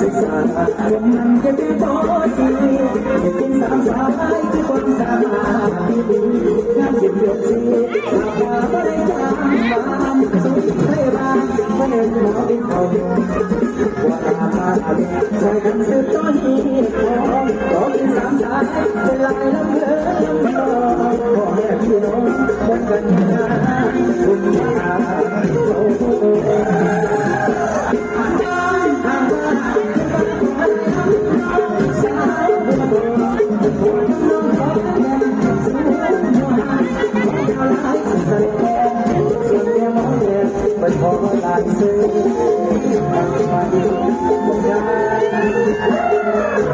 ศึกาเรียมันจะได้พอดีจะเป็นสาวสายที่คนสามารถดีดีงเด็ดเดาไม่ำบ้านสุดให้บ้านเป็นหมอเป็นเาวาอาเด็กใจกันเสียจน I'm going to do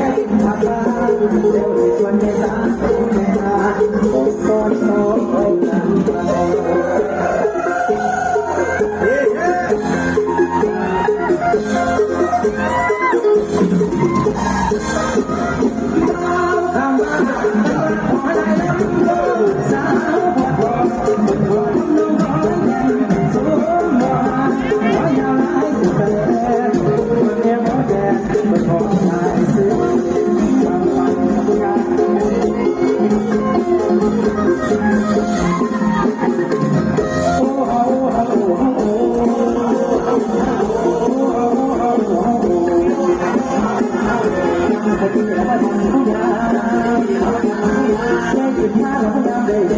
Thank you.